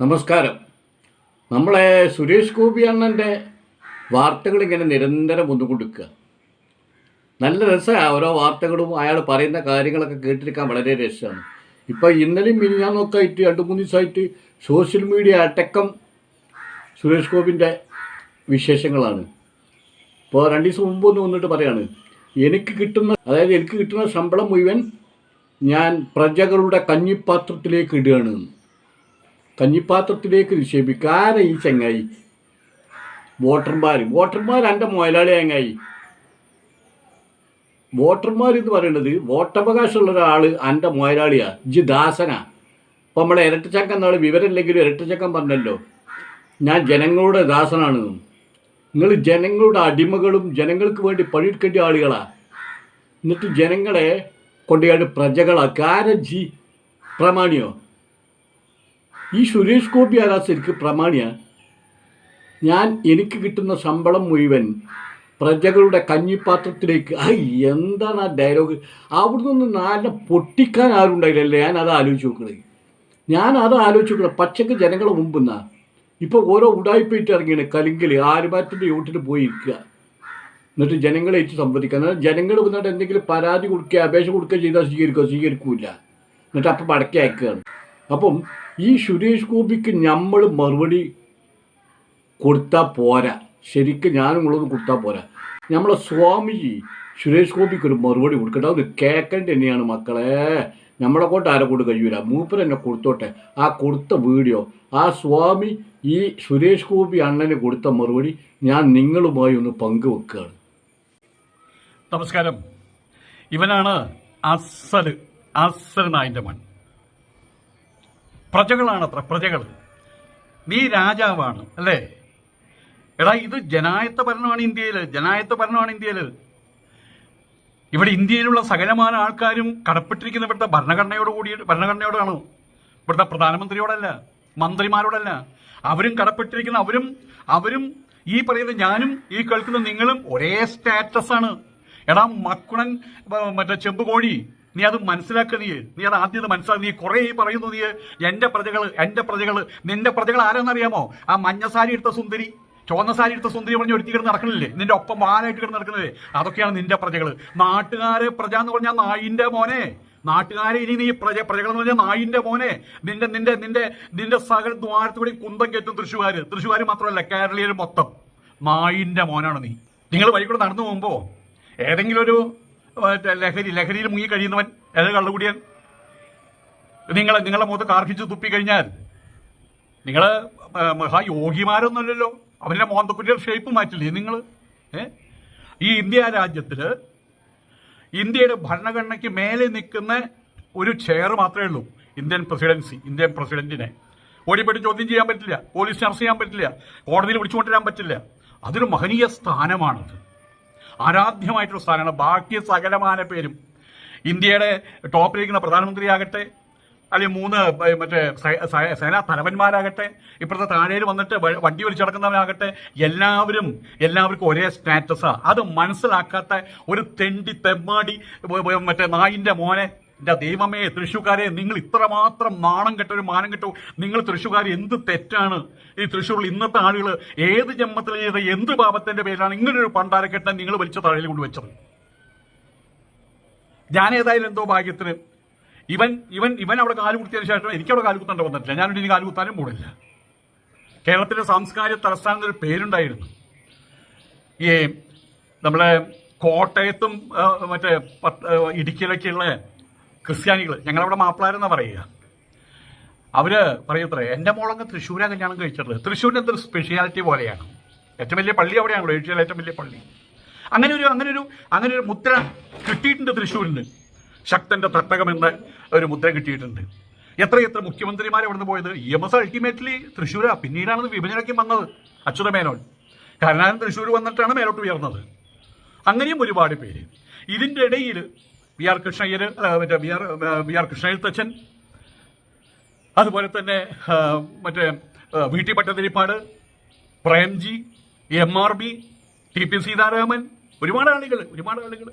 നമസ്കാരം. നമ്മളെ സുരേഷ് ഗോപി അണ്ണന്റെ വാർത്തകൾ ഇങ്ങനെ നിരന്തരം വന്നുകൊടുക്കുക നല്ല രസമാണ് ഓരോ വാർത്തകളും അയാൾ പറയുന്ന കാര്യങ്ങളൊക്കെ കേട്ടിരിക്കാൻ വളരെ രസമാണ് ഇപ്പോൾ ഇന്നലെയും മിനിഞ്ഞാന്നൊക്കെ ആയിട്ട് രണ്ട് മൂന്ന് ദിവസമായിട്ട് സോഷ്യൽ മീഡിയ അടക്കം സുരേഷ് ഗോപിന്റെ വിശേഷങ്ങളാണ്. ഇപ്പോൾ രണ്ട് ദിവസം മുമ്പ് ഒന്ന് വന്നിട്ട് പറയാണ് എനിക്ക് കിട്ടുന്ന അതായത് എനിക്ക് കിട്ടുന്ന ശമ്പളം മുഴുവൻ ഞാൻ പ്രജകളുടെ കഞ്ഞിപ്പാത്രത്തിലേക്ക് ഇടുകയാണ്. കഞ്ഞിപ്പാത്രത്തിലേക്ക് നിക്ഷേപിക്കുക ഈ ചങ്ങായി. വോട്ടർമാർ വോട്ടർമാർ എന്റെ മുതലാളി ചങ്ങായി. വോട്ടർമാർ എന്ന് പറയുന്നത് വോട്ടവകാശമുള്ള ഒരാൾ എന്റെ മുതലാളിയാ ജി ദാസന. അപ്പം നമ്മളെ ഇരട്ടച്ചക്കം നാൾ വിവരമില്ലെങ്കിലും ഇരട്ടച്ചക്കം പറഞ്ഞല്ലോ. ഞാൻ ജനങ്ങളുടെ ദാസനാണ്. നിങ്ങൾ ജനങ്ങളുടെ അടിമകളും ജനങ്ങൾക്ക് വേണ്ടി പണിയെടുക്കേണ്ട ആളുകളാണ് എന്നിട്ട് ജനങ്ങളെ കൊണ്ടുപോയി പ്രജകളാണ് കാരജി പ്രമാണിയോ? ഈ സുരേഷ് ഗോപി ആരാ ശരിക്ക് ഞാൻ എനിക്ക് കിട്ടുന്ന ശമ്പളം മുഴുവൻ പ്രജകളുടെ കഞ്ഞിപ്പാത്രത്തിലേക്ക് ഐ എന്താണ് ആ ഡയലോഗ് അവിടുന്ന് ഒന്ന് നല്ല പൊട്ടിക്കാൻ ആരുണ്ടായില്ലല്ലേ? ഞാൻ അത് ആലോചിച്ച് നോക്കണേ. ഞാൻ അത് ആലോചിച്ച് നോക്കണം. പച്ചക്ക് ജനങ്ങളെ മുമ്പെന്നാ. ഇപ്പോൾ ഓരോ ഉടായ്പയിട്ട് ഇറങ്ങിയാണ് കലിങ്കൽ ആരുമാറ്റിന്റെ യൂട്ടിൽ പോയി ഇരിക്കുക എന്നിട്ട് ജനങ്ങളെ ഏറ്റ് സംവദിക്കുക. എന്നാൽ ജനങ്ങൾ വന്നിട്ട് എന്തെങ്കിലും പരാതി കൊടുക്കുക അപേക്ഷ കൊടുക്കുക ചെയ്താൽ സ്വീകരിക്കുക സ്വീകരിക്കൂല. എന്നിട്ട് അപ്പം മടക്കി അയക്കുകയാണ്. അപ്പം ഈ സുരേഷ് ഗോപിക്ക് നമ്മൾ മറുപടി കൊടുത്താൽ പോരാ. ശരിക്കും ഞാനും ഉള്ളത് കൊടുത്താൽ പോരാ. നമ്മളെ സ്വാമിജി സുരേഷ് ഗോപിക്ക് ഒരു മറുപടി കൊടുക്കട്ടെ. അത് കേൾക്കേണ്ട തന്നെയാണ് മക്കളെ. നമ്മളെ കൊണ്ട് ആരെ കൊണ്ട് കഴിയൂല. മൂപ്പർ എന്നെ കൊടുത്തോട്ടെ. ആ കൊടുത്ത വീഡിയോ ആ സ്വാമി ഈ സുരേഷ് ഗോപി അണ്ണന് കൊടുത്ത മറുപടി ഞാൻ നിങ്ങളുമായി ഒന്ന് പങ്കുവെക്കുകയാണ്. നമസ്കാരം. ഇവനാണ് അസൽ അസൽ നായന്റെ മൺ പ്രജകളാണ് അത്ര പ്രജകൾ. നീ രാജാവാണ് അല്ലേ? എടാ ഇത് ജനായത്ത ഭരണമാണ് ഇന്ത്യയിൽ ജനായത്ത ഭരണമാണ് ഇന്ത്യയിൽ ഇവിടെ ഇന്ത്യയിലുള്ള സകലമായ ആൾക്കാരും കടപ്പെട്ടിരിക്കുന്ന ഇവിടുത്തെ ഭരണഘടനയോട് കൂടി ഭരണഘടനയോടാണ്. ഇവിടുത്തെ പ്രധാനമന്ത്രിയോടല്ല മന്ത്രിമാരോടല്ല. അവരും കടപ്പെട്ടിരിക്കുന്ന അവരും അവരും ഈ പറയുന്ന ഞാനും ഈ കേൾക്കുന്ന നിങ്ങളും ഒരേ സ്റ്റാറ്റസാണ്. എടാ മക്കുണൻ മറ്റേ ചെമ്പുകോഴി നീ അത് മനസ്സിലാക്കുക നീ. നീ അത് ആദ്യം മനസ്സിലാക്കി. നീ കുറെ പറയുന്നു നീ. എന്റെ പ്രജകൾ എന്റെ പ്രജകൾ നിന്റെ പ്രജകൾ ആരാന്നറിയാമോ? ആ മഞ്ഞസാരി എടുത്ത സുന്ദരി ചുവന്ന സാരി എടുത്ത സുന്ദരി പറഞ്ഞ് ഒരുത്തി കിടന്ന് നടക്കണില്ലേ? നിന്റെ ഒപ്പം വാനായിട്ട് കിടന്ന് നടക്കുന്നില്ലേ അതൊക്കെയാണ് നിന്റെ പ്രജകൾ നാട്ടുകാരെ പ്രജ എന്ന് പറഞ്ഞാൽ നായിന്റെ മോനെ. നാട്ടുകാരെ ഇനി നീ പ്രജ പ്രജകൾ എന്ന് പറഞ്ഞാൽ നായിന്റെ മോനെ. നിന്റെ നിന്റെ നിന്റെ നിന്റെ സകൽ ദ്വാരത്തുകൂടി കുന്തം കയറ്റും തൃശ്ശൂര് തൃശ്ശൂര് മാത്രമല്ല കേരളീയർ മൊത്തം. നായിന്റെ മോനാണ് നീ. നിങ്ങൾ വഴി കൂടെ നടന്നു പോകുമ്പോ ഏതെങ്കിലും ഒരു ലഹരി ലഹരിയിൽ മുങ്ങി കഴിയുന്നവൻ ഏത് കള്ളുകൂടിയൻ? നിങ്ങൾ നിങ്ങളുടെ മുഖത്ത് കാർഹിച്ച് തുപ്പി കഴിഞ്ഞാൽ നിങ്ങൾ മഹായോഗിമാരൊന്നുമല്ലല്ലോ അവരുടെ മോന്തക്കുറ്റിയുടെ ഷേപ്പ് മാറ്റില്ലേ നിങ്ങൾ ഈ ഇന്ത്യ രാജ്യത്തിൽ ഇന്ത്യയുടെ ഭരണഘടനയ്ക്ക് മേലെ നിൽക്കുന്ന ഒരു ചെയർ മാത്രമേ ഉള്ളൂ. ഇന്ത്യൻ പ്രസിഡൻസി ഇന്ത്യൻ പ്രസിഡന്റിനെ. ഓടിപ്പെട്ട് ചോദ്യം ചെയ്യാൻ പറ്റില്ല പോലീസ് അറസ്റ്റ് ചെയ്യാൻ പറ്റില്ല കോടതിയിൽ വിളിച്ചുകൊണ്ടുവരാൻ പറ്റില്ല. അതൊരു മഹനീയ സ്ഥാനമാണത്. ആരാധ്യമായിട്ടൊരു സ്ഥാനമാണ് ബാക്കി സകലമാന പേരും. ഇന്ത്യയുടെ ടോപ്പിലിരിക്കുന്ന പ്രധാനമന്ത്രിയാകട്ടെ അല്ലെങ്കിൽ മൂന്ന് മറ്റേ സേനാ തലവന്മാരാകട്ടെ ഇപ്പോഴത്തെ താഴേയിൽ വന്നിട്ട് വണ്ടി വലിച്ചടക്കുന്നവരാകട്ടെ എല്ലാവരും എല്ലാവർക്കും ഒരേ സ്റ്റാറ്റസാണ് അത് മനസ്സിലാക്കാത്ത ഒരു തെണ്ടി തെമ്മാടി മറ്റേ നായിന്റെ മോനെ എന്റെ ദൈവമേ തൃശ്ശൂക്കാരെ നിങ്ങൾ ഇത്രമാത്രം നാണം കെട്ട ഒരു മാനം കെട്ടു നിങ്ങൾ തൃശ്ശൂക്കാർ എന്ത് തെറ്റാണ്? ഈ തൃശ്ശൂരിൽ ഇന്നത്തെ ആളുകൾ ഏത് ജന്മത്തിൽ ചെയ്ത എന്ത് പാപത്തിന്റെ പേരാണ് ഇങ്ങനൊരു പണ്ടാരക്കെട്ടൻ നിങ്ങൾ വലിച്ച തഴയിൽ കൊണ്ടുവച്ചത് ഞാൻ ഏതായാലും എന്തോ ഭാഗ്യത്തിന് ഇവൻ ഇവൻ ഇവൻ അവിടെ കാലുകുത്തിയതിനു ശേഷം എനിക്ക് അവിടെ കാലു കുത്തേണ്ട വന്നിട്ടില്ല. ഞാനിവിടെ ഇനി കാലുകുത്താനും പോണില്ല. കേരളത്തിന്റെ സാംസ്കാരിക തലസ്ഥാനം ഒരു പേരുണ്ടായിരുന്നു. ഈ നമ്മളെ കോട്ടയത്തും മറ്റേ ഇടുക്കിയിലൊക്കെയുള്ള ക്രിസ്ത്യാനികൾ ഞങ്ങളവിടെ മാപ്പിളാരെന്നാ പറയുക? അവർ പറയത്രേ എന്റെ മോളങ്ങ് തൃശ്ശൂരാ കല്യാണം കഴിച്ചിട്ടുള്ളത്. തൃശ്ശൂരിന്റെ എന്തൊരു സ്പെഷ്യാലിറ്റി പോലെയാണ്. ഏറ്റവും വലിയ പള്ളി അവിടെയാണല്ലോ ഏഷ്യയിലെ ഏറ്റവും വലിയ പള്ളി. അങ്ങനെ ഒരു അങ്ങനെ ഒരു അങ്ങനെ ഒരു മുദ്ര കിട്ടിയിട്ടുണ്ട് തൃശ്ശൂരിന്. ശക്തന്റെ തട്ടകം എന്ന ഒരു മുദ്ര കിട്ടിയിട്ടുണ്ട്. എത്ര എത്ര മുഖ്യമന്ത്രിമാർ അവിടുന്ന് പോയത്? ഇ എം എസ് അൾട്ടിമേറ്റ്ലി തൃശ്ശൂരാ. പിന്നീടാണ് വിഭജനയ്ക്ക് വന്നത് അച്യുത മേനോൻ. കരുണാകരൻ തൃശ്ശൂർ വന്നിട്ടാണ് മേലോട്ട് ഉയർന്നത്. അങ്ങനെയും ഒരുപാട് പേര്. ഇതിന്റെ ഇടയിൽ വി ആർ കൃഷ്ണയ്യർ മറ്റേ B R B R Krishna Ezhuthachan അതുപോലെ തന്നെ മറ്റേ V T Bhattathiripad Premji M R B T P Seetharaman ഒരുപാട് ആളുകൾ ഒരുപാട് ആളുകൾ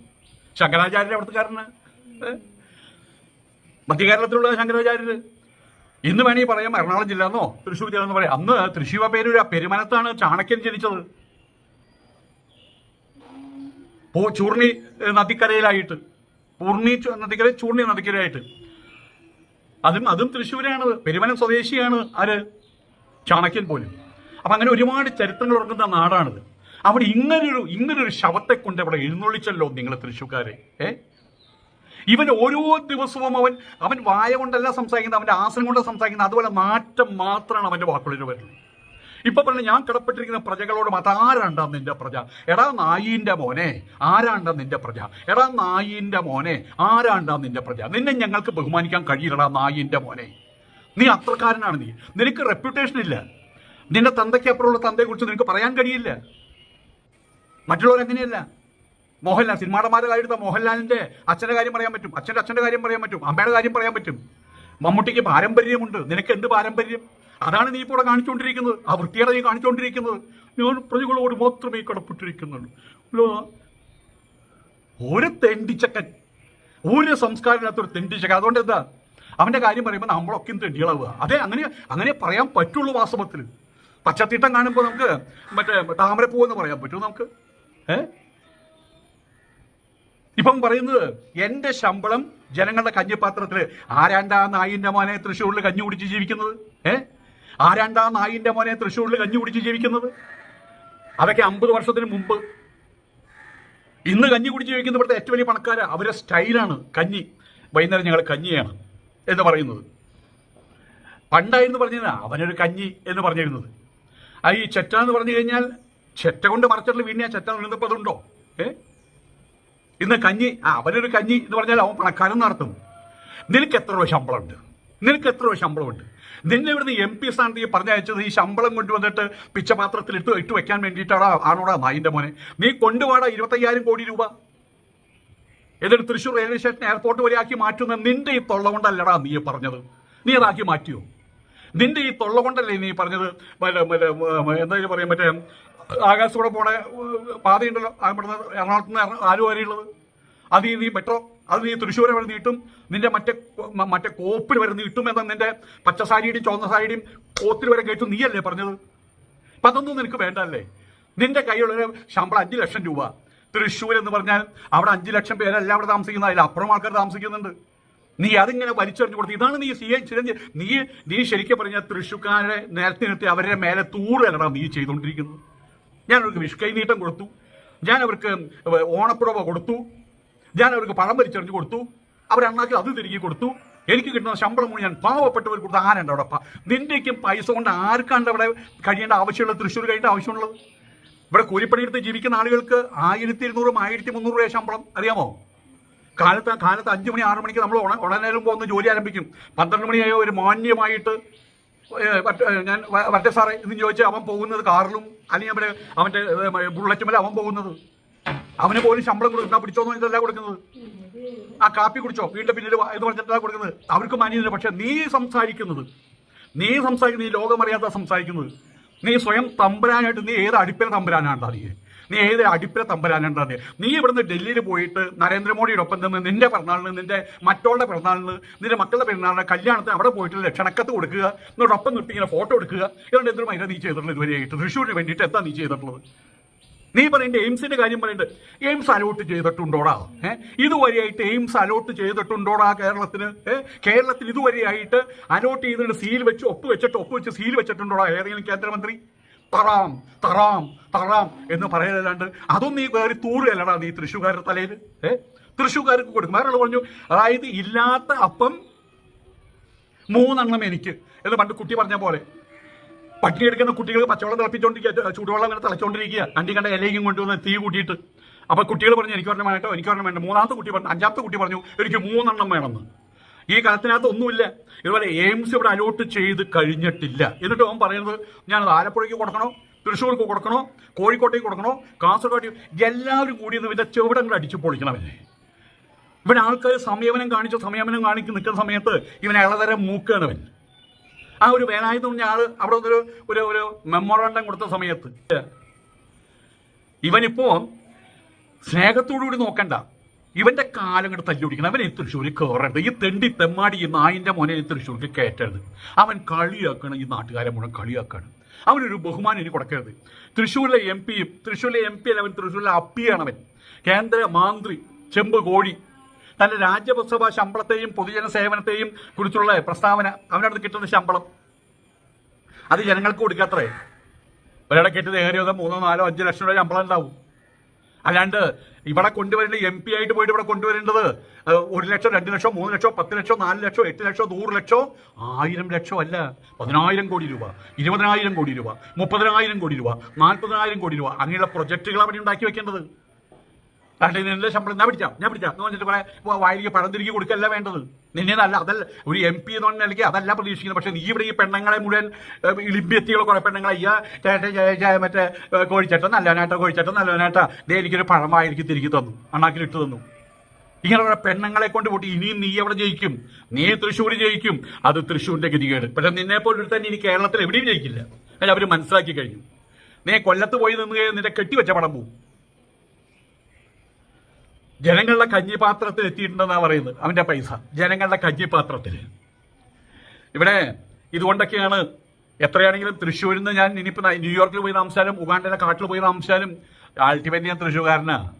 ശങ്കരാചാര്യ അവിടുത്തുകാരന്? മധ്യകേരളത്തിലുള്ള ശങ്കരാചാര്യർ ഇന്ന് വേണമെങ്കിൽ പറയാം എറണാകുളം ജില്ല എന്നോ തൃശ്ശൂർ ജില്ല എന്ന് പറയാം. അന്ന് തൃശ്ശൂർ പേരൂര് പെരുമനത്താണ് ചാണക്യൻ ജനിച്ചത്. പോ ചൂർണി നദിക്കരയിലായിട്ട്. പൂർണി ചു- നദിക്കര ചൂർണി നദിക്കരയായിട്ട്. അതും അതും തൃശ്ശൂരാണ് പെരുമനം സ്വദേശിയാണ് ആര്? ചാണക്യൻ പോലും. അപ്പൊ അങ്ങനെ ഒരുപാട് ചരിത്രങ്ങൾ ഉറങ്ങുന്ന നാടാണിത്. അവിടെ ഇങ്ങനൊരു ഇങ്ങനൊരു ശവത്തെ കൊണ്ട് അവിടെ എഴുന്നള്ളിച്ചല്ലോ നിങ്ങൾ തൃശ്ശൂക്കാരെ. ഏ? ഇവൻ ഓരോ ദിവസവും അവൻ അവൻ വായ കൊണ്ടല്ല സംസാരിക്കുന്നത് അവന്റെ ആസനം കൊണ്ട് സംസാരിക്കുന്നത്. അതുപോലെ മാറ്റം മാത്രമാണ് അവന്റെ വാക്കുകളിൽ വരുന്നത്. ഇപ്പൊ പറഞ്ഞു ഞാൻ കിടപ്പെട്ടിരിക്കുന്ന പ്രജകളോട് മാത്രം ആരാണ്ടാ നിന്റെ പ്രജ? എടാ നായിന്റെ മോനെ ആരാണ്ടാ നിന്റെ പ്രജ? എടാ നായിന്റെ മോനെ ആരാണ്ടാ നിന്റെ പ്രജ? നിന്നെ ഞങ്ങൾക്ക് ബഹുമാനിക്കാൻ കഴിയില്ലടാ നായിന്റെ മോനെ. നീ അത്രക്കാരനാണ് നീ. നിനക്ക് റെപ്യൂട്ടേഷൻ ഇല്ല. നിന്റെ തന്തയ്ക്ക് അപ്പുറമുള്ള തന്തയെ കുറിച്ച് നിനക്ക് പറയാൻ കഴിയില്ല. മറ്റുള്ളവർ എങ്ങനെയല്ല? മോഹൻലാൽ സിനിമാടന്മാരുടെ കാര്യം മോഹൻലാലിന്റെ അച്ഛന്റെ കാര്യം പറയാൻ പറ്റും. അച്ഛന്റെ അച്ഛന്റെ കാര്യം പറയാൻ പറ്റും. അമ്മയുടെ കാര്യം പറയാൻ പറ്റും. മമ്മൂട്ടിക്ക് പാരമ്പര്യമുണ്ട്. നിനക്ക് എന്ത് പാരമ്പര്യം? അതാണ് നീ ഇപ്പോൾ കാണിച്ചുകൊണ്ടിരിക്കുന്നത്. ആ വൃത്തിയാണ് നീ കാണിച്ചുകൊണ്ടിരിക്കുന്നത്. ഞാൻ പ്രതികളോട് മാത്രമേ കടപ്പെട്ടിരിക്കുന്നുള്ളൂ. ഒരു തെണ്ടിച്ചക്കൻ. ഒരു സംസ്കാരമില്ലാത്തൊരു തെണ്ടിച്ചക്കൻ. അതുകൊണ്ട് എന്താ? അവന്റെ കാര്യം പറയുമ്പോൾ നമ്മളൊക്കെ തെണ്ടികളാവുക? അതെ അങ്ങനെ അങ്ങനെ പറയാൻ പറ്റുള്ളൂ വാസ്തവത്തിൽ. പച്ചത്തീട്ടം കാണുമ്പോൾ നമുക്ക് മറ്റേ താമരപ്പൂ എന്ന് പറയാൻ പറ്റുമോ നമുക്ക്? ഏ? ഇപ്പം പറയുന്നത് എന്റെ ശമ്പളം ജനങ്ങളുടെ കഞ്ഞിപ്പാത്രത്തിൽ ആരാണ്ടാ നായിന്റെ മോനെ തൃശ്ശൂരിൽ കഞ്ഞി കുടിച്ച് ജീവിക്കുന്നത്? ഏ? ആരാണ്ടാ നായിന്റെ മോനെ തൃശ്ശൂരിൽ കഞ്ഞി കുടിച്ച് ജീവിക്കുന്നത്? അതൊക്കെ അമ്പത് വർഷത്തിന് മുമ്പ്. ഇന്ന് കഞ്ഞി കുടിച്ച് ജീവിക്കുന്ന ഇവിടുത്തെ ഏറ്റവും വലിയ പണക്കാര അവരെ സ്റ്റൈലാണ് കഞ്ഞി. വൈകുന്നേരം ഞങ്ങൾ കഞ്ഞിയാണ് എന്ന് പറയുന്നത്. പണ്ടായിരുന്നു പറഞ്ഞത് അവനൊരു കഞ്ഞി എന്ന് പറഞ്ഞിരുന്നത്. ആ ഈ ചെറ്റ എന്ന് പറഞ്ഞു കഴിഞ്ഞാൽ ചെറ്റ കൊണ്ട് മറച്ചിട്ടുള്ള വീണിയാ ചെറ്റ നിന്നപ്പോൾ അതുണ്ടോ? ഏ? ഇന്ന് കഞ്ഞി ആ അവനൊരു കഞ്ഞി എന്ന് പറഞ്ഞാൽ അവൻ പണക്കാരൻ നടത്തും. നിനക്ക് എത്ര രൂപ ശമ്പളമുണ്ട്? നിനക്ക് എത്ര രൂപ ശമ്പളമുണ്ട്? നിന്നെ ഇവിടുന്ന് എം പി സ്ഥാനത്തേക്ക് പറഞ്ഞയച്ചത് ഈ ശമ്പളം കൊണ്ടുവന്നിട്ട് പിച്ചപാത്രത്തിൽ ഇട്ട് ഇട്ട് വെക്കാൻ വേണ്ടിയിട്ടാണോ ആണോടാ നായിന്റെ മോനെ? നീ കൊണ്ടുപോടാ ഇരുപത്തയ്യായിരം കോടി രൂപ. എന്നിട്ട് തൃശ്ശൂർ റെയിൽവേ സ്റ്റേഷൻ എയർപോർട്ട് വരെ ആക്കി മാറ്റുന്ന നിന്റെ ഈ തൊള്ള കൊണ്ടല്ലടാ നീ പറഞ്ഞത്. നീ അതാക്കി മാറ്റിയോ? നിന്റെ ഈ തൊള്ള കൊണ്ടല്ലേ നീ പറഞ്ഞത്? എന്താ പറയാം മറ്റേ ആകാശത്തൂടെ പോണ പാതയുണ്ടല്ലോ. ഇവിടുന്ന് എറണാകുളത്ത് നിന്ന് ആലുവ വരെയുള്ളത്. അത് നീ നീ മെട്രോ അത് നീ തൃശ്ശൂർ വരെ നീട്ടും. നിന്റെ മറ്റേ മറ്റേ കോപ്പിൽ വരെ നീട്ടും എന്ന നിന്റെ പച്ചസാരിയുടെയും ചുവന്ന സാരിയുടെയും കോത്തിൽ വരെ കേട്ടു നീയല്ലേ പറഞ്ഞത്? അപ്പൊ അതൊന്നും നിനക്ക് വേണ്ടല്ലേ നിന്റെ കയ്യിലുള്ള ശമ്പളം അഞ്ച് ലക്ഷം രൂപ. തൃശ്ശൂർ എന്ന് പറഞ്ഞാൽ അവിടെ അഞ്ച് ലക്ഷം പേരല്ല അവിടെ താമസിക്കുന്ന അതിൽ അപ്പുറം ആൾക്കാർ താമസിക്കുന്നുണ്ട്. നീ അതിങ്ങനെ വലിച്ചെറിഞ്ഞു കൊടുത്തു ഇതാണ് നീ സി എ നീ നീ ശരിക്കും പറഞ്ഞാൽ തൃശ്ശൂക്കാരെ നേരത്തെ നിർത്തി അവരുടെ മേലെ തൂറല്ലടാ നീ ചെയ്തുകൊണ്ടിരിക്കുന്നത്. ഞാൻ അവർക്ക് വിഷ്കൈ നീട്ടം കൊടുത്തു. ഞാൻ അവർക്ക് ഓണപ്പുറവ കൊടുത്തു. ഞാൻ അവർക്ക് പഴം വലിച്ചെറിഞ്ഞു കൊടുത്തു. അവർ അണ്ണാക്കി അത് തിരികെ കൊടുത്തു. എനിക്ക് കിട്ടുന്ന ശമ്പളം മുഴുവൻ ഞാൻ പാവപ്പെട്ടവർക്ക് കൊടുത്ത. ആരുണ്ട് അവിടെ നിന്റെയ്ക്കും പൈസ കൊണ്ട് ആർക്കാണ്ട് അവിടെ കഴിയേണ്ട ആവശ്യമുള്ളത്? തൃശ്ശൂർ കഴിയേണ്ട ആവശ്യമുള്ളത്? ഇവിടെ കൂലിപ്പണിയെടുത്ത് ജീവിക്കുന്ന ആളുകൾക്ക് ആയിരത്തി ഇരുന്നൂറും ആയിരത്തി മുന്നൂറ് രൂപ ശമ്പളം. അറിയാമോ? കാലത്ത് കാലത്ത് അഞ്ചു മണി ആറു മണിക്ക് നമ്മൾ ഉട- ഉടനേരം പോകുന്ന ജോലി ആരംഭിക്കും. പന്ത്രണ്ട് മണിയായോ ഒരു മാന്യമായിട്ട് ഞാൻ സാറേ എന്ന് ചോദിച്ചാൽ അവൻ പോകുന്നത് കാറിലും അല്ലെങ്കിൽ അവിടെ അവന്റെ ഏ, ബുള്ളറ്റുമല്ല അവൻ പോകുന്നത്. അവന് പോലും ശമ്പളം കൊടുക്കുന്ന പിടിച്ചോന്ന് ഇതല്ല കൊടുക്കുന്നത്? ആ കാപ്പി കുടിച്ചോ? വീണ്ടും പിന്നിൽ ഇത് പറഞ്ഞിട്ടല്ല കൊടുക്കുന്നത്? അവർക്ക് മാന്യതയില്ല. പക്ഷെ നീ സംസാരിക്കുന്നത് നീ സംസാരിക്കുന്നത് ഈ ലോകമറിയാത്ത സംസാരിക്കുന്നത് നീ സ്വയം തമ്പരാനായിട്ട് നീ ഏത് അടിപ്പിലെ തമ്പരാനാണ്ടാ നീ? നീ ഏത് അടിപ്പിലെ തമ്പരാനാണ്ടാ നീ ഇവിടുന്ന് ഡൽഹിയിൽ പോയിട്ട് നരേന്ദ്രമോദിയുടെ ഒപ്പം നിന്ന് നിന്റെ പിറന്നാളിന് നിന്റെ മറ്റുള്ള പിറന്നാളിന് നിന്റെ മക്കളുടെ പിറന്നാളിന് കല്യാണത്തിന് അവിടെ പോയിട്ട് ലക്ഷണക്കത്ത് കൊടുക്കുക. എന്നോടൊപ്പം നിർത്തി ഇങ്ങനെ ഫോട്ടോ എടുക്കുക. ഇതുകൊണ്ട് എന്തൊരു മൈന നീ ചെയ്തിട്ടുള്ളത് ഇതുവരെയായിട്ട് തൃശ്ശൂരിന് വേണ്ടിയിട്ട് എന്താ നീ ചെയ്തിട്ടുള്ളത്? നീ പറയേണ്ട എയിംസിന്റെ കാര്യം പറയേണ്ടത് എയിംസ് അലോട്ട് ചെയ്തിട്ടുണ്ടോടാ? ഏഹ് ഇതുവരെയായിട്ട് എയിംസ് അലോട്ട് ചെയ്തിട്ടുണ്ടോടാ കേരളത്തിന്? ഏഹ് കേരളത്തിൽ ഇതുവരെയായിട്ട് അലോട്ട് ചെയ്തിട്ട് സീൽ വെച്ച് ഒപ്പ് വെച്ചിട്ട് ഒപ്പ് വെച്ച് സീൽ വെച്ചിട്ടുണ്ടോടാ ഏതെങ്കിലും കേന്ദ്രമന്ത്രി? തറാം തറാം തറാം എന്ന് പറയലല്ലാണ്ട് അതൊന്നും നീ കയറി തൂറുകയല്ലടാ നീ തൃശ്ശൂർക്കാരുടെ തലയിൽ ഏ? തൃശ്ശൂർക്കാർക്ക് കൊടുക്കും. വേറെ പറഞ്ഞു അതായത് ഇല്ലാത്ത അപ്പം മൂന്നെണ്ണം എനിക്ക്. എന്ന് പണ്ട് കുട്ടി പറഞ്ഞ പോലെ. പട്ടിണി എടുക്കുന്ന കുട്ടികൾ പച്ചവെള്ളം തിളപ്പിച്ചോണ്ടിരിക്കുക ചൂടുവെള്ളം അങ്ങനെ തിളച്ചോണ്ടിരിക്കുക കണ്ടി കണ്ട ഇലയും കൊണ്ടുവന്ന് തീ കൂട്ടിയിട്ട്. അപ്പൊ കുട്ടികൾ പറഞ്ഞു എനിക്ക് ഒരെണ്ണം വേണ്ടോ എനിക്ക് ഒരെണ്ണം വേണ്ട. മൂന്നാമത്തെ കുട്ടി പറഞ്ഞു അഞ്ചാമത്തെ കുട്ടി പറഞ്ഞു എനിക്ക് മൂന്നെണ്ണം വേണമെന്ന് ഈ കാലത്തിനകത്ത് ഒന്നുമില്ല. ഇതുപോലെ എയിംസ് ഇവിടെ അലോട്ട് ചെയ്ത് കഴിഞ്ഞിട്ടില്ല. എന്നിട്ട് അവൻ പറയുന്നത് ഞാനത് ആലപ്പുഴയ്ക്ക് കൊടുക്കണോ? തൃശ്ശൂർക്ക് കൊടുക്കണോ? കോഴിക്കോട്ടേക്ക് കൊടുക്കണോ? കാസർഗോഡ് എല്ലാവരും കൂടി ഇന്ന് ഇവന്റെ ചെവിടങ്ങൾ അടിച്ചു പൊളിക്കണവനെ ഇവൻ ആൾക്കാർ സംയമനം കാണിച്ച സംയമനം കാണിച്ച് നിൽക്കുന്ന സമയത്ത് ഇവൻ ഇളതരം മൂക്കണവൻ ആ ഒരു വേലായുധം ഞാൻ അവിടെ ഒരു ഒരു ഒരു മെമ്മോറാണ്ടം കൊടുത്ത സമയത്ത്. ഇവനിപ്പോ സ്നേഹത്തോടുകൂടി നോക്കണ്ട. ഇവന്റെ കാലം തല്ലി പിടിക്കണം അവനെ തൃശ്ശൂരിൽ കയറരുത് ഈ തെണ്ടി തെമ്മാടി ഈ നായിന്റെ മോനെ ഈ കയറ്റരുത്. അവൻ കളിയാക്കണം. ഈ നാട്ടുകാരെ മുഴുവൻ കളിയാക്കണം. അവനൊരു ബഹുമാനം ഇനി കൊടുക്കരുത്. തൃശ്ശൂരിലെ എം പിയും തൃശ്ശൂരിലെ എം പി അവൻ തൃശ്ശൂരിലെ അപ്പിയാണ് അവൻ. കേന്ദ്ര മന്ത്രി ചെമ്പ് കോഴി. തന്റെ രാജ്യസഭാ ശമ്പളത്തെയും പൊതുജന സേവനത്തെയും കുറിച്ചുള്ള പ്രസ്താവന അവനടുത്ത് കിട്ടുന്ന ശമ്പളം. അത് ജനങ്ങൾക്ക് കൊടുക്കാത്രേ. ഒരാളെ ഒരിടക്കേറ്റ് ഏറിയത് മൂന്നോ നാലോ അഞ്ച് ലക്ഷം രൂപ ശമ്പളം ഉണ്ടാവും. അല്ലാണ്ട് ഇവിടെ കൊണ്ടുവരേണ്ട എം പി ആയിട്ട് പോയിട്ട് ഇവിടെ കൊണ്ടുവരേണ്ടത് ഒരു ലക്ഷം രണ്ട് ലക്ഷം മൂന്ന് ലക്ഷം പത്ത് ലക്ഷം നാല് ലക്ഷം എട്ട് ലക്ഷം നൂറ് ലക്ഷം? ആയിരം ലക്ഷം അല്ല. പതിനായിരം കോടി രൂപ ഇരുപതിനായിരം കോടി രൂപ മുപ്പതിനായിരം കോടി രൂപ നാൽപ്പതിനായിരം കോടി രൂപ. അങ്ങനെയുള്ള പ്രൊജക്ടുകൾ അവിടെ ഉണ്ടാക്കി വെക്കേണ്ടത്. അല്ലെ നിന്റെ ശമ്പളം? ഞാൻ പിടിച്ചാ ഞാൻ പിടിച്ചാ. എന്ന് പറഞ്ഞിട്ട് കുറെ വായിലേക്ക് പഴം തിരികെ കൊടുക്കല്ല വേണ്ടത്? നിന്നെ നല്ല അതല്ല. ഒരു എം പി എന്ന് പറഞ്ഞ അതല്ല പ്രതീക്ഷിക്കുന്നത്. പക്ഷെ നീ ഇവിടെ ഈ പെണ്ണുങ്ങളെ മുഴുവൻ ഇളിമ്പിയെത്തിയുള്ള കുറെ പെണ്ണുങ്ങളെ അയ്യാ ചേട്ട മറ്റേ കോഴിച്ചേട്ടൻ നല്ലവനായിട്ടോ കോഴിച്ചേട്ടൻ നല്ലവനായിട്ടാ. ദേ എനിക്കൊരു പഴം വായിലേക്ക് തിരികെ തന്നു. അണ്ണാക്കിൽ ഇട്ട് തന്നു. ഇങ്ങനെ കുറെ പെണ്ണുങ്ങളെ കൊണ്ട് കൂട്ടി ഇനിയും നീ എവിടെ ജയിക്കും? നീ തൃശ്ശൂർ ജയിക്കും. അത് തൃശ്ശൂരിന്റെ ഗതികേട്. പക്ഷെ നിന്നെ പോലെ തന്നെ ഇനി കേരളത്തിൽ എവിടെയും ജയിക്കില്ല. അല്ല അവർ മനസ്സിലാക്കി കഴിഞ്ഞു. നീ കൊല്ലത്ത് പോയി നിന്ന് കഴിഞ്ഞാൽ നിന്റെ കെട്ടിവെച്ച പടം പോവും. ജനങ്ങളുടെ കഞ്ഞിപാത്രത്തിൽ എത്തിയിട്ടുണ്ടെന്നാണ് പറയുന്നത്. അവന്റെ പൈസ. ജനങ്ങളുടെ കഞ്ഞിപാത്രത്തിൽ. ഇവിടെ ഇതുകൊണ്ടൊക്കെയാണ് എത്രയാണെങ്കിലും തൃശ്ശൂരിൽ നിന്ന് ഞാൻ ഇനിയിപ്പോൾ ന്യൂയോർക്കിൽ പോയി താമസിച്ചാലും ഉഗാണ്ടയിലെ കാട്ടിൽ പോയി താമസിച്ചാലും അൾട്ടിമേറ്റ് ഞാൻ തൃശ്ശൂർകാരനാ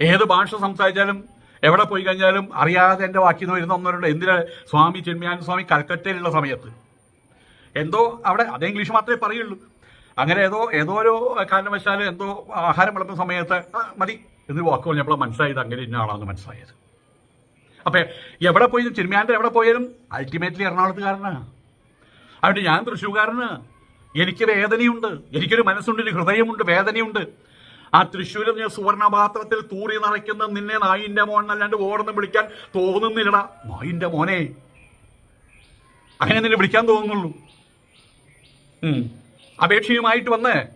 ഏത് ഭാഷ സംസാരിച്ചാലും എവിടെ പോയി കഴിഞ്ഞാലും അറിയാതെ എന്റെ വാക്കിൽ നിന്ന് വരുന്ന ഒന്നവരുണ്ട് എന്തിനാ സ്വാമി ചെന്മയാനന്ദ സ്വാമി കൽക്കട്ടയിലുള്ള സമയത്ത്? എന്തോ അവിടെ അത് ഇംഗ്ലീഷ് മാത്രമേ പറയുള്ളൂ. അങ്ങനെ ഏതോ ഏതോ ഒരു എന്തോ ആഹാരം വിളമ്പുന്ന സമയത്ത് മതി. എന്നൊരു വാക്ക് പറഞ്ഞപ്പോൾ മനസ്സിലായത് അങ്ങനെ ഇന്ന ആളാണെന്ന് മനസ്സിലായത്. അപ്പൊ എവിടെ പോയാലും ചിരുമ്യാന്റെ എവിടെ പോയാലും അൾട്ടിമേറ്റ്ലി എറണാകുളത്തുകാരനാണ്. അതുകൊണ്ട് ഞാൻ തൃശ്ശൂർകാരന് എനിക്ക് വേദനയുണ്ട്. എനിക്കൊരു മനസ്സുണ്ട് ഒരു ഹൃദയമുണ്ട് വേദനയുണ്ട്. ആ തൃശ്ശൂരിൽ ഞാൻ സുവർണപാത്രത്തിൽ തൂറി നിറയ്ക്കുന്ന നിന്നെ നായിന്റെ മോൻ അല്ലാണ്ട് ഓർന്ന് വിളിക്കാൻ തോന്നുന്നില്ലടാ. നായിന്റെ മോനെ. അങ്ങനെ നിന്നെ വിളിക്കാൻ തോന്നുന്നുള്ളൂ. അപേക്ഷയുമായിട്ട് വന്ന്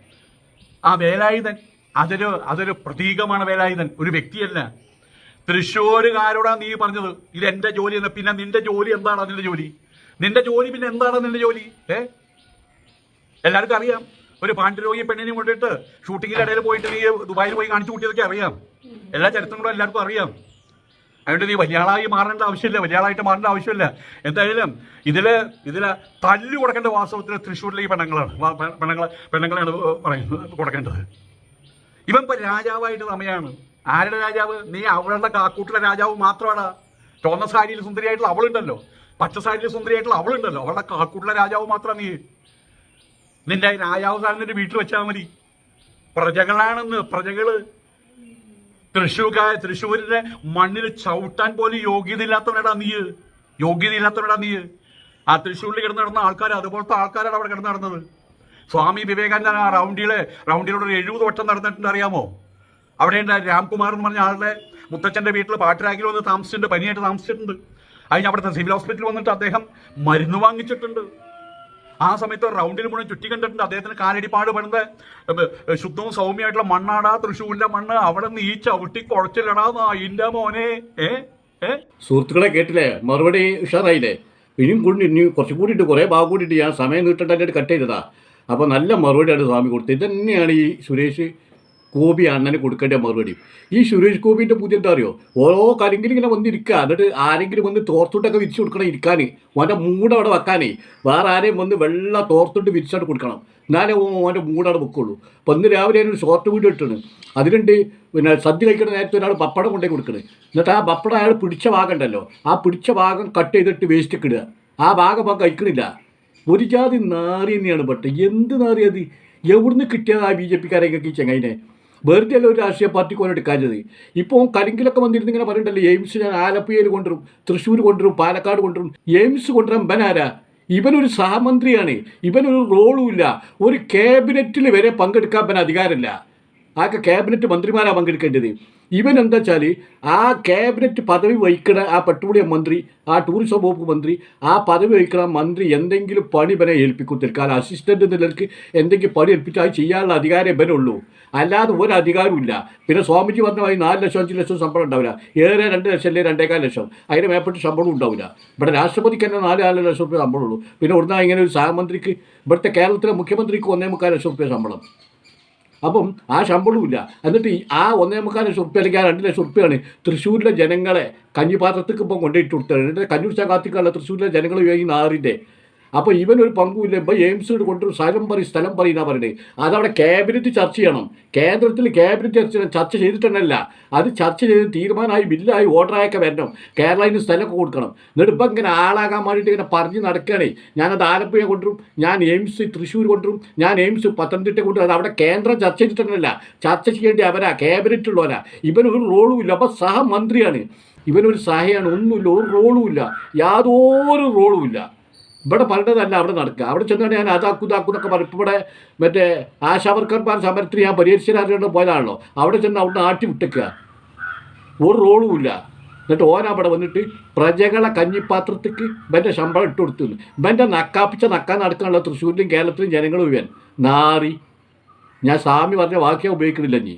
ആ വേലായുധൻ. അതൊരു അതൊരു പ്രതീകമാണ് വേലായുധൻ. ഒരു വ്യക്തിയല്ല. തൃശ്ശൂരുകാരോടാ നീ പറഞ്ഞത്? ഇത് എന്റെ ജോലി എന്ന്. പിന്നെ നിന്റെ ജോലി എന്താണ് അതിന്റെ ജോലി? നിന്റെ ജോലി പിന്നെ എന്താണ് നിന്റെ ജോലി? ഏ? എല്ലാവർക്കും അറിയാം. ഒരു പാണ്ഡുരോഗി പെണ്ണിനെ കൊണ്ടിട്ട് ഷൂട്ടിങ്ങിന്റെ ഇടയിൽ പോയിട്ട് നീ ദുബായിൽ പോയി കാണിച്ചു കൂട്ടിയതൊക്കെ അറിയാം. എല്ലാ ചരിത്രങ്ങളും എല്ലാവർക്കും അറിയാം. അതുകൊണ്ട് നീ വലിയ ആളായി മാറേണ്ട ആവശ്യമില്ല. വലിയ ആളായിട്ട് മാറേണ്ട ആവശ്യമില്ല. എന്തായാലും ഇതിൽ ഇതിൽ തല്ലു കൊടുക്കേണ്ട വാസ്തവത്തിൽ തൃശ്ശൂരിലെ ഈ പെണ്ണുങ്ങളാണ്. പെണ്ണുങ്ങളെ പെണ്ണുങ്ങളെയാണ് പറയുന്നത് കൊടുക്കേണ്ടത്. ഇവൻ ഇപ്പൊ രാജാവായിട്ട് സമയമാണ് ആരുടെ രാജാവ്? നീ അവളുടെ കാക്കൂട്ടിലെ രാജാവ് മാത്രമാണ് ചുവന്ന സാരിയിൽ സുന്ദരിയായിട്ടുള്ള അവളുണ്ടല്ലോ. പച്ച സാരിയിൽ സുന്ദരിയായിട്ടുള്ള അവളുണ്ടല്ലോ. അവളുടെ കാക്കൂട്ടിലെ രാജാവ് മാത്രമാണ് നീ. നിന്റെ രാജാവ് സാറിന്റെ വീട്ടിൽ വെച്ചാൽ മതി. പ്രജകളാണെന്ന് പ്രജകൾ. തൃശ്ശൂർക്കാർ തൃശ്ശൂരിന്റെ മണ്ണിൽ ചവിട്ടാൻ പോലും യോഗ്യതയില്ലാത്തവനടാ നീ. യോഗ്യതയില്ലാത്തവനടാ നീ. ആ തൃശ്ശൂരിൽ കിടന്ന് നടന്ന ആൾക്കാർ അതുപോലത്തെ ആൾക്കാരാണ് അവിടെ കിടന്ന് നടന്നത്. സ്വാമി വിവേകാനന്ദൻ ആ റൗണ്ടിൽ റൗണ്ടിലൂടെ ഒരു എഴുപത് വട്ടം നടന്നിട്ടുണ്ട് അറിയാമോ? അവിടെ ഉണ്ട് രാംകുമാർ എന്ന് പറഞ്ഞ ആളുടെ മുത്തച്ഛന്റെ വീട്ടിൽ പാട്ടിലാക്കി വന്ന് താമസിച്ചിട്ടുണ്ട് പനിയായിട്ട് താമസിച്ചിട്ടുണ്ട്. അതിന് അവിടുത്തെ സിവിൽ ഹോസ്പിറ്റലിൽ വന്നിട്ട് അദ്ദേഹം മരുന്ന് വാങ്ങിച്ചിട്ടുണ്ട്. ആ സമയത്ത് റൗണ്ടിൽ മുഴുവൻ ചുറ്റി കണ്ടിട്ടുണ്ട്. അദ്ദേഹത്തിന് കാലടിപ്പാട് പണിത് ശുദ്ധവും സൗമ്യമായിട്ടുള്ള മണ്ണാടാ തൃശ്ശൂരിലെ മണ്ണ് അവിടെ നിന്ന് ഈ ചവിട്ടി കുഴച്ചില്ലടാ നായിന്റെ മോനെ. സുഹൃത്തുക്കളെ കേട്ടില്ലേ? മറുപടി ഉഷാറായില്ലേ? ഇനിയും കൂടി ഇനി കുറച്ചും കൂടിയിട്ട് കുറേ ഭാഗം കൂടിയിട്ട് ഞാൻ സമയം നീട്ടേണ്ടതായിട്ട് കട്ട് ചെയ്തതാ അപ്പോൾ നല്ല മറുപടിയാണ് സ്വാമി കൊടുത്തത്. ഇതന്നെയാണ് ഈ സുരേഷ് ഗോപി അണ്ണന് കൊടുക്കേണ്ട മറുപടി. ഈ സുരേഷ് ഗോപിന്റെ പുതിയ എന്താ അറിയോ? ഓരോ കാര്യങ്ങളും ഇങ്ങനെ വന്നിരിക്കുക എന്നിട്ട് ആരെങ്കിലും വന്ന് തോർത്തുട്ടൊക്കെ വിരിച്ചു കൊടുക്കണം ഇരിക്കാൻ ഓന്റെ മൂട് അവിടെ വെക്കാനേ. വേറെ ആരെയും വന്ന് വെള്ള തോർത്തിട്ട് വിരിച്ചായിട്ട് കൊടുക്കണം. എന്നാലേ ഓന്റെ മൂടവിടെ വെക്കുള്ളൂ. അപ്പം ഇന്ന് രാവിലെ ഒരു ഷോർട്ട് വീഡിയോ ഇട്ടാണ് അതിലുണ്ട് പിന്നെ സദ്യ കഴിക്കുന്ന നേരത്തെ ഒരാൾ പപ്പടം കൊണ്ടേ കൊടുക്കണേ. എന്നിട്ട് ആ പപ്പടം അയാൾ പിടിച്ച ഭാഗം ഉണ്ടല്ലോ. ആ പിടിച്ച ഭാഗം കട്ട് ചെയ്തിട്ട് വേസ്റ്റ് ഇടുക. ആ ഭാഗം അപ്പം കഴിക്കണില്ല. ഒരു ജാതി നാറി തന്നെയാണ് പെട്ട. എന്ത് നാറിയത് എവിടുന്ന് കിട്ടിയതാ ബി ജെ പിക്കാരെയൊക്കെ ചെങ്ങൈനെ വെറുതെ അല്ല ഒരു രാഷ്ട്രീയ പാർട്ടി പോലെ എടുക്കാഞ്ഞത്? ഇപ്പോൾ കരിങ്കിലൊക്കെ വന്നിരുന്ന് ഇങ്ങനെ പറയണ്ടല്ലോ എയിംസ് ഞാൻ ആലപ്പുഴയിൽ കൊണ്ടുവരും തൃശ്ശൂർ കൊണ്ടുവരും പാലക്കാട് കൊണ്ടുവരും എയിംസ് കൊണ്ടുവരാൻ ബനാരാ ഇവനൊരു സഹമന്ത്രിയാണ് ഇവനൊരു റോളും ഇല്ല ഒരു ക്യാബിനറ്റിൽ വരെ പങ്കെടുക്കാൻ ഇവന് അധികാരമില്ല. ആകെ ക്യാബിനറ്റ് മന്ത്രിമാരാണ് പങ്കെടുക്കേണ്ടത്. ഇവൻ എന്താ വെച്ചാൽ ആ ക്യാബിനറ്റ് പദവി വഹിക്കണ ആ പെട്രോളിയം മന്ത്രി ആ ടൂറിസം വകുപ്പ് മന്ത്രി ആ പദവി വഹിക്കണ മന്ത്രി എന്തെങ്കിലും പണി ഇവനെ ഏൽപ്പിക്കും. തൽക്കാലം അസിസ്റ്റന്റ് നിലയ്ക്ക് എന്തെങ്കിലും പണി ഏൽപ്പിച്ചാൽ ചെയ്യാനുള്ള അധികാരം ഉള്ളൂ അല്ലാതെ ഒരു ഇല്ല. പിന്നെ സ്വാമിജി വന്ന വഴി നാല് ലക്ഷം അഞ്ച് ലക്ഷം ശമ്പളം ഉണ്ടാവില്ല. ഏറെ രണ്ട് ലക്ഷം അല്ലേ രണ്ടേകാൽ ലക്ഷം. അതിന് മേപ്പെട്ട് ശമ്പളം ഉണ്ടാവില്ല. ഇവിടെ രാഷ്ട്രപതിക്ക് തന്നെ നാല് നാല് ലക്ഷം റുപ്യ ശമ്പളമുള്ളൂ. പിന്നെ ഉടനെ ഇങ്ങനെ ഒരു സഹമന്ത്രിക്ക് ഇവിടുത്തെ കേരളത്തിലെ മുഖ്യമന്ത്രിക്ക് ഒന്നേ മുക്കാൽ ലക്ഷം രൂപ ശമ്പളം. അപ്പം ആ ശമ്പളവും ഇല്ല എന്നിട്ട് ആ ഒന്നേ മുക്കാൽ ലക്ഷം അല്ലെങ്കിൽ ആ രണ്ട് ലക്ഷം ഉറുപ്പ്യാണ് തൃശ്ശൂരിലെ ജനങ്ങളെ കഞ്ഞിപാത്രത്തേക്ക് ഇപ്പം കൊണ്ടുപോയിട്ട് എന്നിട്ട് കഞ്ഞൂർ ചകാത്തിക്കുള്ള തൃശ്ശൂരിലെ ജനങ്ങൾ ഉപയോഗിക്കുന്ന ആറിന്റെ അപ്പോൾ ഇവനൊരു പങ്കുമില്ല ഇപ്പം എയിംസ് കൊണ്ടൊരു സ്ഥലം പറയും സ്ഥലം പറയുന്ന പറയുന്നത് അതവിടെ ക്യാബിനറ്റ് ചർച്ച ചെയ്യണം. കേന്ദ്രത്തിൽ ക്യാബിനറ്റ് ചർച്ച ചർച്ച ചെയ്തിട്ടല്ല അത് ചർച്ച ചെയ്ത് തീരുമാനമായി ബില്ലായി ഓർഡറായൊക്കെ വരണം. കേരളത്തിന് സ്ഥലമൊക്കെ കൊടുക്കണം. എന്നിട്ട് ഇപ്പം ഇങ്ങനെ ആളാകാൻ വേണ്ടിയിട്ട് ഇങ്ങനെ പറഞ്ഞ് നടക്കുകയാണേ. ഞാനത് ആലപ്പുഴ കൊണ്ടുവരും. ഞാൻ എയിംസ് തൃശ്ശൂർ കൊണ്ടുവരും. ഞാൻ എയിംസ് പത്തനംതിട്ട കൊണ്ടുവരും. അത് അവിടെ കേന്ദ്രം ചർച്ച ചെയ്തിട്ടല്ല ചർച്ച ചെയ്യേണ്ടി അവരാ. ക്യാബിനറ്റ് ഉള്ളവരാ. ഇവനൊരു റോളും ഇല്ല. അപ്പം സഹമന്ത്രിയാണ്. ഇവനൊരു സഹയാണ്. ഒന്നുമില്ല. ഒരു റോളും ഇല്ല. യാതൊരു റോളും ഇല്ല. ഇവിടെ പറഞ്ഞതല്ല അവിടെ നടക്കുക. അവിടെ ചെന്നാണ് ഞാൻ അതാക്കു ഇതാക്കു എന്നൊക്കെ പറഞ്ഞു ഇവിടെ മറ്റേ ആശാവർക്കർമാർ സമരത്തിന് ഞാൻ പരിഹരിച്ചിട്ട് പോയതാണല്ലോ. അവിടെ ചെന്ന് അവിടെ ആട്ടി വിട്ടേക്കുക. ഒരു റോളും ഇല്ല. എന്നിട്ട് ഓൻ അവിടെ വന്നിട്ട് പ്രജകളെ കഞ്ഞിപ്പാത്രത്തേക്ക് ഇവന്റെ ശമ്പളം ഇട്ട് കൊടുത്തു. ഇവന്റെ നക്കാപ്പിച്ച നക്കാൻ നടക്കാനുള്ള തൃശ്ശൂരിലും കേരളത്തിലും ജനങ്ങളും ഇവൻ നാറി. ഞാൻ സ്വാമി പറഞ്ഞ വാക്യം ഉപയോഗിക്കുന്നില്ല നീ